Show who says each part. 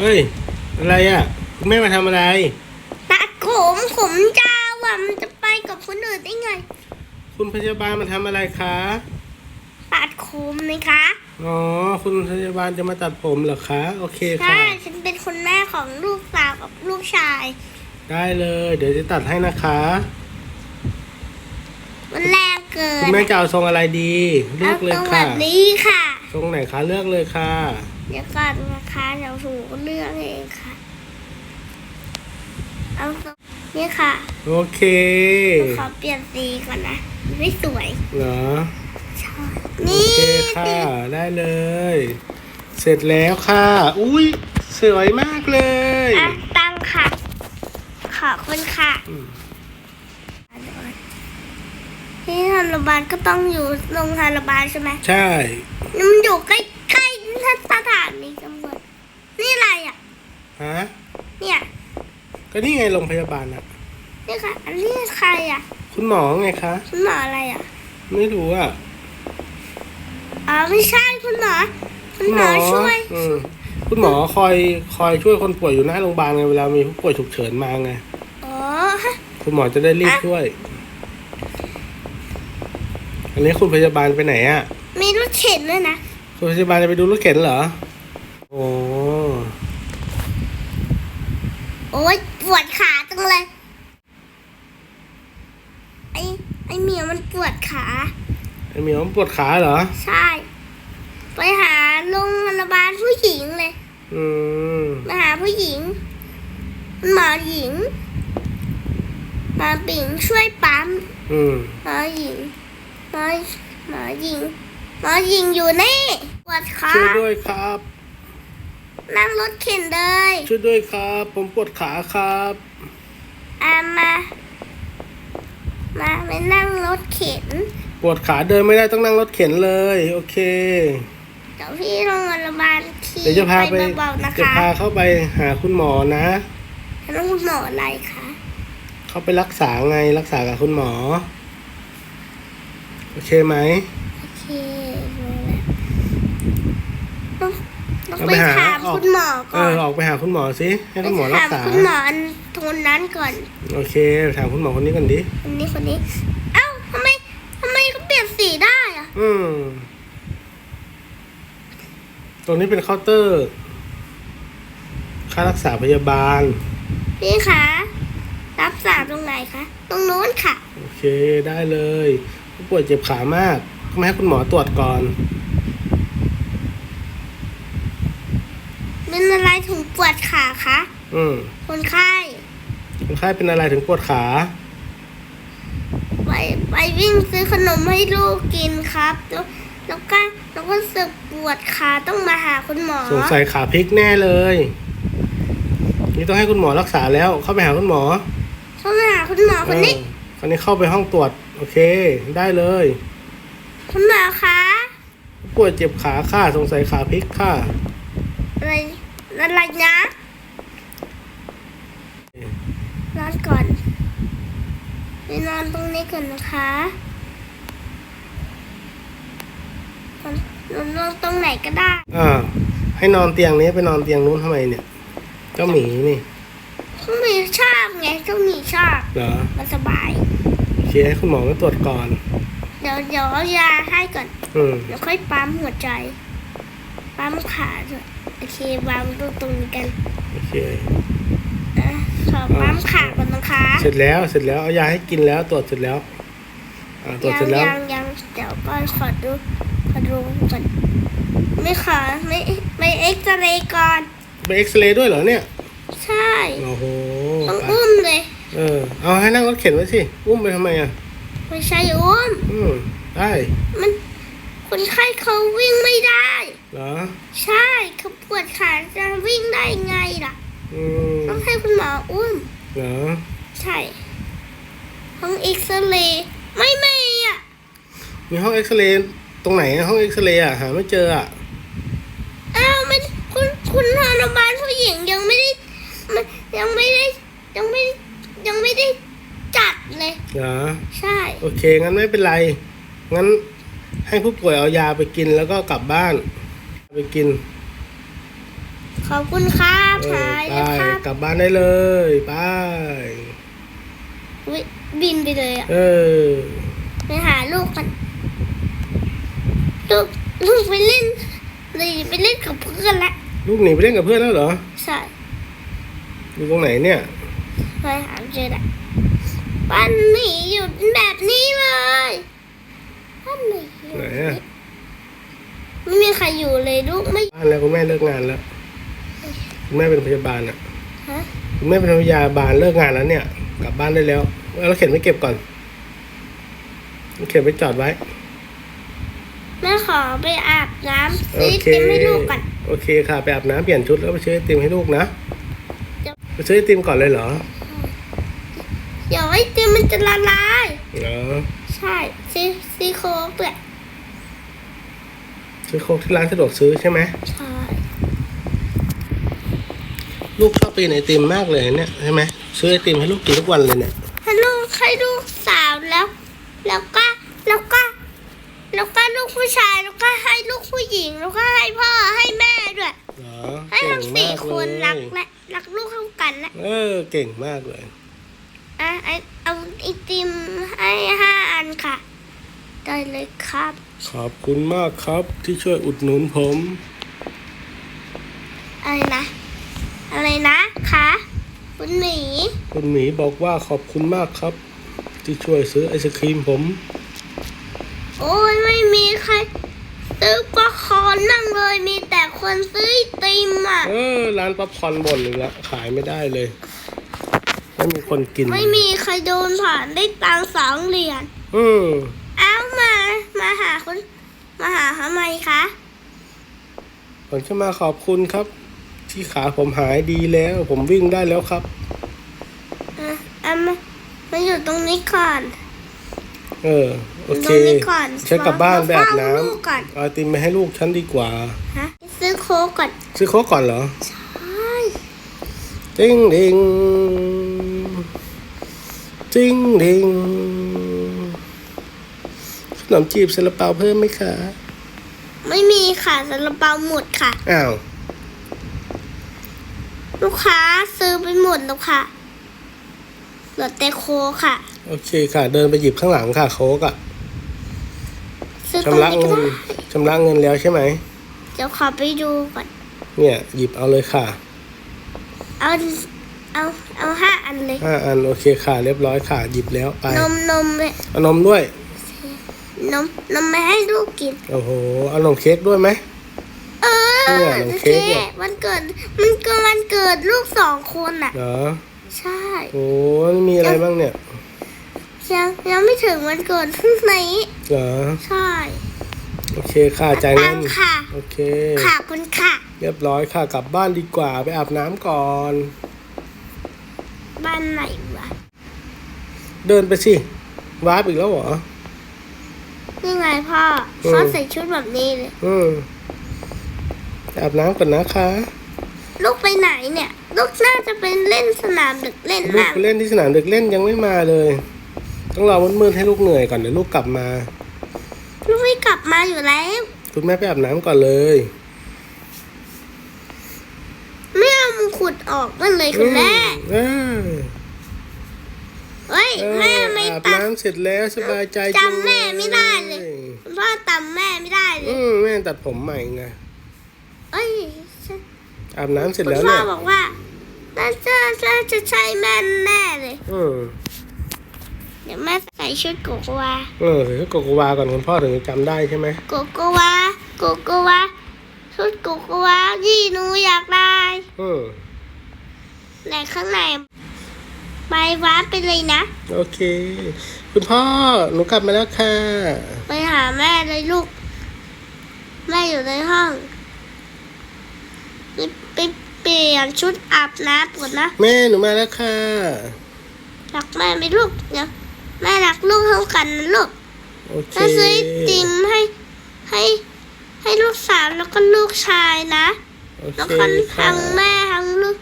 Speaker 1: เฮ้ย อะไรอะ คุณแม่มาทำอะไร
Speaker 2: ตัดผมผมยาวอะมันจะไปกับคนอื่นได้ไง
Speaker 1: คุณพยาบาลมาทำอะไรคะ
Speaker 2: ตัดผมนะคะ
Speaker 1: อ๋อ คุณพยาบาลจะมาตัดผมเหรอคะ โอเคค่ะ
Speaker 2: ใช่ ฉันเป็นคุณแม่ของลูกสาวกับลูกชาย
Speaker 1: ได้เลย เดี๋ยวจะตัดให้นะคะ
Speaker 2: มันแรงเกิ
Speaker 1: คุ
Speaker 2: น
Speaker 1: ณแม่จะเอาทรงอะไรดี เลือกเลยา
Speaker 2: ตรงแบ
Speaker 1: ค่ะ
Speaker 2: บนี้ค่ะ
Speaker 1: ทรงไหนคะ เลือกเลยค่ะ
Speaker 2: เดี๋ยวก่อนนะคะเดี๋ยวถูเลือกเองค่ะ เอาตรงนี่ค่ะ
Speaker 1: โอเค
Speaker 2: ขอเปลี่ยนสีก่อนนะไม่สวย
Speaker 1: เหรอ
Speaker 2: ใช่
Speaker 1: โอ
Speaker 2: นี่
Speaker 1: เคค่ะ ได้เลย เสร็จแล้วค่ะ อุ้ยสวยมากเลย
Speaker 2: อะตั้งค่ะ ขอบคุณค่ะ
Speaker 1: อืม
Speaker 2: ที่ธนาบาลก็ต้องอยู่โรงพยาบาลใช่ไหม
Speaker 1: ใช่
Speaker 2: นี่มันอยู่ใกล้ๆสถานีตำรวจ นี่อะไรอะ
Speaker 1: ฮะ
Speaker 2: เนี่ย
Speaker 1: ก็นี่ไงโรงพยาบาลอะ
Speaker 2: นี่ค่ะอันนี้ใครอะ
Speaker 1: คุณหมอไงคะ
Speaker 2: คุณหมออะไรอะ
Speaker 1: ไม่รู้อะ
Speaker 2: อ๋อไม่ใช่คุณหมอ คุณหมอช่วย
Speaker 1: อืมคุณหมอคอยคอยช่วยคนป่วยอยู่หน้าโรงพยาบาลไงเวลามีผู้ป่วยฉุกเฉินมาไง
Speaker 2: อ๋อ
Speaker 1: คุณหมอจะได้รีบ
Speaker 2: อะ
Speaker 1: ช่วย อันนี้คุณพยาบาลไปไหนอะ
Speaker 2: มีรถเข็นด้วยนะ
Speaker 1: คุณพยาบาลจะไปดูรถเข็นเหรอ โอ้
Speaker 2: โอ๊ยปวดขาจังเลย ไอไอเหมียวมันปวดขา
Speaker 1: ไอเหมียวมันปวดขาเหรอ
Speaker 2: ใช่ ไปหาโรงพยาบาลผู้หญิงเลย
Speaker 1: อืม
Speaker 2: มาหาผู้หญิง หมอหญิงหมอปิ่งช่วยปั๊ม
Speaker 1: อืม
Speaker 2: หมอหญิงหมอหมอหญิงหมอหญิงอยู่นี่ปวดขา
Speaker 1: ช่วยด้วยครับ
Speaker 2: นั่งรถเข็นเลย
Speaker 1: ช่วยด้วยครับ ผมปวดขาครับ
Speaker 2: อามา มาไปนั่งรถเข็น
Speaker 1: ปวดขาเดินไม่ได้ต้องนั่งรถเข็นเลย โอเค
Speaker 2: เดี๋ยวพี่โรงพยาบาลขี่
Speaker 1: เดี๋ยวจะพาไป
Speaker 2: เบาๆนะ
Speaker 1: จะ
Speaker 2: คะ
Speaker 1: พาเข้าไปหาคุณหมอนะ
Speaker 2: แล้วคุณหมออะไรคะ
Speaker 1: เขาไปรักษาไงรักษากับคุณหมอ โอเคไหม
Speaker 2: โอเครู้แล้วต้อง ต้อง
Speaker 1: เอา
Speaker 2: ไป
Speaker 1: ไปหา
Speaker 2: ถาม
Speaker 1: ออก
Speaker 2: คุณหมอ
Speaker 1: เอ
Speaker 2: ก่อ
Speaker 1: อนออกไปหาคุณหมอสิให้คุณหมอรักษา
Speaker 2: ไปถมคุณหมออันทนนั้นก่อน
Speaker 1: โอเค ถามคุณหมอคนนี้กันดิ
Speaker 2: คนนี้คนนี้ เอ้าทำไมทำไมเขาเปลี่ยนสีได้อะ
Speaker 1: อืมตรงนี้เป็นเคาน์เตอร์ ค่ารักษาพยาบาล
Speaker 2: พี่คะรับสารตรงไหนคะ ตรงนู้นค่ะ
Speaker 1: โอเค ได้เลย ผู้ป่วยเจ็บขามากก็มาให้คุณหมอตรวจก่อน
Speaker 2: เป็นอะไรถึงปวดขาคะ
Speaker 1: อืม
Speaker 2: คนไข้
Speaker 1: คนไข้เป็นอะไรถึงปวดขา
Speaker 2: ไปไปวิ่งซื้อขนมให้ลูกกินครับ แล้วแล้วก็แล้วก็รู้สึกปวดขาต้องมาหาคุณหมอ
Speaker 1: สงสัยขาพลิกแน่เลย นี่ต้องให้คุณหมอรักษาแล้ว เข้าไปหาคุณหมอ
Speaker 2: ต้องมาหาคุณหมอคนนี้
Speaker 1: เออคนนี้เข้าไปห้องตรวจ โอเค ได้เลย
Speaker 2: คุณหมอคะ
Speaker 1: ผู้ป่วยเจ็บขาค่ะสงสัยขาพลิกค่ะ
Speaker 2: อะไร อะไรนะนอนก่อนไปนอนตรงนี้ก่อนนะคะนอนนอนนอนตรงไหนก็ได้
Speaker 1: อ่าให้นอนเตียงนี้ไปนอนเตียงนู้นทำไมเนี่ย เจ้าหมีนี่
Speaker 2: เจ้าหมีชอบไงเจ้าหมีชอบ
Speaker 1: เหรอ
Speaker 2: มันสบาย
Speaker 1: โอเคให้คุณหมอมาตรวจก่อน
Speaker 2: เดี๋ยวเดี๋ยวเอายาให้ก่อน
Speaker 1: อืม
Speaker 2: เดี๋ยวค่อยปั๊มหัวใจ ปั๊มขาด้วยโอเควางตรงตรงนี้กัน
Speaker 1: โอเค
Speaker 2: อะขอปั๊มขาก่อนนะคะ
Speaker 1: เสร็จแล้วเสร็จแล้วเอายาให้กินแล้วตรวจเสร็จแล้วอ่าตรวจ
Speaker 2: ยั
Speaker 1: เสร็จแล้ว
Speaker 2: ยังยังเดี๋ยวก่อนขอดูขอดูก่อนไม่ขอไม่ไม่เอ็กซเรย์ก่อน
Speaker 1: ไปเอ็กซเรย์ด้วยเหรอเนี่ย
Speaker 2: ใช่
Speaker 1: โอ้โห
Speaker 2: ต้อง
Speaker 1: ไป
Speaker 2: อุ้มเลย
Speaker 1: เออเอาให้นั่งรถเข็นไว้สิอุ้มไปทำไมอะ
Speaker 2: ไม่ใช่อุ้ม
Speaker 1: อืมได้
Speaker 2: มันคนไข้เขาวิ่งไม่ได้
Speaker 1: เหรอ
Speaker 2: ใช่เขาปวดขาจะวิ่งได้ไงล่ะ
Speaker 1: อืม
Speaker 2: ต้องให้คุณหมออุ้ม
Speaker 1: เหรอ
Speaker 2: ใช่ห้องเอ็กซเรย์ไม่มีอะ
Speaker 1: มีห้องเอ็กซเรย์ตรงไหนอะห้องเอ็กซเรย์อะหาไม่เจออะ
Speaker 2: อ้าวมันคุณคุณพยาบาลผู้หญิงยังไม่ได้มันยังไม่ได้ยังไม่ยังไม่ได้จัดเลย
Speaker 1: เหรอ
Speaker 2: ใช่
Speaker 1: โอเค งั้นไม่เป็นไร งั้นให้ผู้ป่วยเอายาไปกินแล้วก็กลับบ้าน ไปกิน
Speaker 2: ขขอบคุณครับ
Speaker 1: เออ
Speaker 2: หาย
Speaker 1: ไป
Speaker 2: แล้วครับ
Speaker 1: กลับบ้านได้เลยไป
Speaker 2: อุ๊ยบินไปเลยอะ
Speaker 1: เออ
Speaker 2: ไปหาลูกกัน ลูกลูกไปเล่นเลยไปเล่นกับเพื่อนละ
Speaker 1: ลูกหนีไปเล่นกับเพื่อนแล้วเหรอ
Speaker 2: ใช่
Speaker 1: อยู่ตรงไหนเนี่ย
Speaker 2: ไปหาเจอละบ้านหนีอยู่แบบนี้เลยบ้านหนีอยู่
Speaker 1: ไหนอะ
Speaker 2: ไม่มีใครอยู่เลยลูกไม่
Speaker 1: บ้านแล้วคุณแม่เลิกงานแล้วคุณแม่เป็นพยาบาลอะ
Speaker 2: ฮะ
Speaker 1: คุณแม่เป็นพยาบาลเลิกงานแล้วเนี่ย กลับบ้านได้แล้วแล้วเข็นไม่เก็บก่อนเข็นไปจอดไว้
Speaker 2: แม่ขอไปอาบน้ำ
Speaker 1: โอ
Speaker 2: ซื้อ
Speaker 1: เค
Speaker 2: เต็มให้ลูกก่อน
Speaker 1: โอเคค่ะไปอาบน้ำเปลี่ยนชุดแล้วไปซื้อไอติมให้ลูกนะ
Speaker 2: เดี๋ยว
Speaker 1: ไปซื้อไอติมก่อนเลยเหรอ
Speaker 2: เดี๋ยวไอ้เต็มมันจะละลาย
Speaker 1: เหรอ
Speaker 2: ใช่ซีซีโค้กด้วย
Speaker 1: ซื้อโค้กที่ร้านสะดวกซื้อใช่ไหม
Speaker 2: ใช่
Speaker 1: ลูกชอบไปกินไอติมมากเลยเนี่ยใช่ไหมซื้อไอติมให้ลูกกินทุกวันเลยเนี่ย
Speaker 2: ให้ลูกให้ลูกสาวแล้ว แล้วก็แล้วก็ แล้วก็ลูกผู้ชายแล้วก็ให้ลูกผู้หญิงแล้วก็ให้พ่อให้แม่ด้วย
Speaker 1: เหรอ
Speaker 2: ให้
Speaker 1: เก่
Speaker 2: ทั้
Speaker 1: ง
Speaker 2: ง
Speaker 1: มา
Speaker 2: สี่
Speaker 1: ก
Speaker 2: ค
Speaker 1: เล
Speaker 2: น
Speaker 1: ย
Speaker 2: รักและรักลูกเท่ากันนะ
Speaker 1: เออเก่งมากเลย
Speaker 2: อะไอเอาไอติมให้ห้าอันค่ะ ได้เลยครับ
Speaker 1: ขอบคุณมากครับที่ช่วยอุดหนุนผม
Speaker 2: อะไรนะ อะไรนะคะคุณหมี
Speaker 1: คุณหมีบอกว่าขอบคุณมากครับ ที่ช่วยซื้อไอศครีมผม
Speaker 2: โอ้ยไม่มีใคร ซื้อป๊อปคอร์นนั่งเลยมีแต่คนซื้อไอติมอะ
Speaker 1: เออร้านป๊อปคอร์นบ่นอีกแล้วขายไม่ได้เลย ไม่มีคนกิน
Speaker 2: ไม่มีใครโดนผ่านได้ตังค์สองเหรียญ
Speaker 1: อืม
Speaker 2: เอา มามาหาคุณ มาหาทำไมคะ
Speaker 1: ผมจะมาขอบคุณครับ ที่ขาผมหายดีแล้ว ผมวิ่งได้แล้วครับ
Speaker 2: อะเอามามาอยู่ตรงนี้ก่อน
Speaker 1: เออโอเค
Speaker 2: ตรงนี้ก่อน
Speaker 1: ฉันกลับบ้านไปอาบน้
Speaker 2: เฝ้าลูกก่อนำ
Speaker 1: เอาไอติมไปให้ลูกฉันดีกว่า
Speaker 2: ฮะซื้อโค้กก่อน
Speaker 1: ซื้อโค้กก่อนเหรอ
Speaker 2: ใช่
Speaker 1: จิงดิงจิงดิงข นมจีบซาลาเปาเพิ่มไหมคะ
Speaker 2: ไม่มีค่ะซาลาเปาหมดค่ะ
Speaker 1: อ้าว
Speaker 2: ลูกค้าซื้อไปหมดแล้วค่ะเหลือแต่โค้กค่ะ
Speaker 1: โอเคค่ะ เดินไปหยิบข้างหลังค่ะ โค้กอะ
Speaker 2: ซื้อตรง
Speaker 1: ชำระ
Speaker 2: นี้ก็
Speaker 1: เงิน
Speaker 2: ได้
Speaker 1: ชำระเงินแล้วใช่ไหม
Speaker 2: เดี๋ยวขอไปดูก่อน
Speaker 1: เนี่ย หยิบเอาเลยค่ะ
Speaker 2: เอา เอาเอาห้าอันเลย
Speaker 1: ห้าอันโอเคค่ะ เรียบร้อยค่ะ หยิบแล้วไป
Speaker 2: นมนมเลย
Speaker 1: เอานมด้วย
Speaker 2: นมนมมาให้ลูกกิน
Speaker 1: โอ้โห เอานมเค้กด้วยไหม
Speaker 2: เออ
Speaker 1: เนี่ยนมเค้กเนี่ย
Speaker 2: วันเกิด มันเกิดวันเกิดลูกสองคนอะ
Speaker 1: เหรอ
Speaker 2: ใช่
Speaker 1: โอ้มีอะไรบ้างเนี่ย
Speaker 2: ยังยังไม่ถึงวันเกิดพรุ่งนี้
Speaker 1: เหรอ
Speaker 2: ใช่
Speaker 1: โอเคค่ะจ่ายเงิ
Speaker 2: ตั
Speaker 1: น
Speaker 2: งค่ะ
Speaker 1: โอเค
Speaker 2: ขอบคุณค่ะ
Speaker 1: เรียบร้อยค่ะกลับบ้านดีกว่าไปอาบน้ำก่อน
Speaker 2: บ้านไหนวะ
Speaker 1: เดินไปสิวาร์ปอีกแล้วเหรอ
Speaker 2: นี่ไงพ่อ
Speaker 1: อืม
Speaker 2: เขาใส่ชุดแบบนี้เลย
Speaker 1: อืมไปอาบน้ำก่อนนะคะ
Speaker 2: ลูกไปไหนเนี่ย ลูกน่าจะเป็นเล่นสนามเด็กเล่น
Speaker 1: ลูก
Speaker 2: มาก
Speaker 1: ไปเล่นที่สนามเด็กเล่นยังไม่มาเลย ต้องรอมืดๆให้ลูกเหนื่อยก่อนเดี๋ยวลูกกลับมา
Speaker 2: ลูกไม่กลับมาอยู่แล้ว
Speaker 1: คุณแม่ไปอาบน้ำก่อนเลย
Speaker 2: ไม่เอามงขุดออกมันเลยคุณแม่
Speaker 1: เออ
Speaker 2: เฮ้ย
Speaker 1: เออ
Speaker 2: แม่ไม่
Speaker 1: อาบ
Speaker 2: ตัด
Speaker 1: น้ำเสร็จแล้วสบายใจจัง
Speaker 2: จำแม่ไม่ได้เลยคุณพ่อตำแม่ไม่ได้เล
Speaker 1: อื
Speaker 2: ย
Speaker 1: มแม่ตัดผมใหม่ไง
Speaker 2: เอ้ยฉัน
Speaker 1: อาบน้ำเสร็จ
Speaker 2: คุณ
Speaker 1: แล้ว
Speaker 2: พ่อ
Speaker 1: เนี่ย
Speaker 2: บอกว่าน่าจะน่าจะใช่แม่แน่เลย
Speaker 1: อืม
Speaker 2: เดี๋ยวแม่ใส่ชุดโกโกวา
Speaker 1: เออเดี๋ยวโกโกวาก่อนคุณพ่อถึงจะจำได้ใช่ไหม
Speaker 2: โกโกวาโกโกวาชุดโกโกวาที่หนูอยากได้
Speaker 1: อืม
Speaker 2: ในข้างใน ไปวัดไปเลยนะ
Speaker 1: โอเค คุณพ่อ หนูกลับมาแล้วค่ะ
Speaker 2: ไปหาแม่เลยลูก แม่อยู่ในห้องไปไปเปลี่ยนชุดอาบน้ำก่อนนะ
Speaker 1: แม่หนูมาแล้วค่ะ
Speaker 2: รักแม่ไหมลูกเดี๋ยวแม่รักลูกเท่ากันนะลูก
Speaker 1: โอเค
Speaker 2: แม่ซื้อไอติมให้ให้ให้ลูกสาวแล้วก็ลูกชายนะ
Speaker 1: โอเค
Speaker 2: แล้วก็
Speaker 1: ค่ะ
Speaker 2: ทั้งแม่ทั้งลูก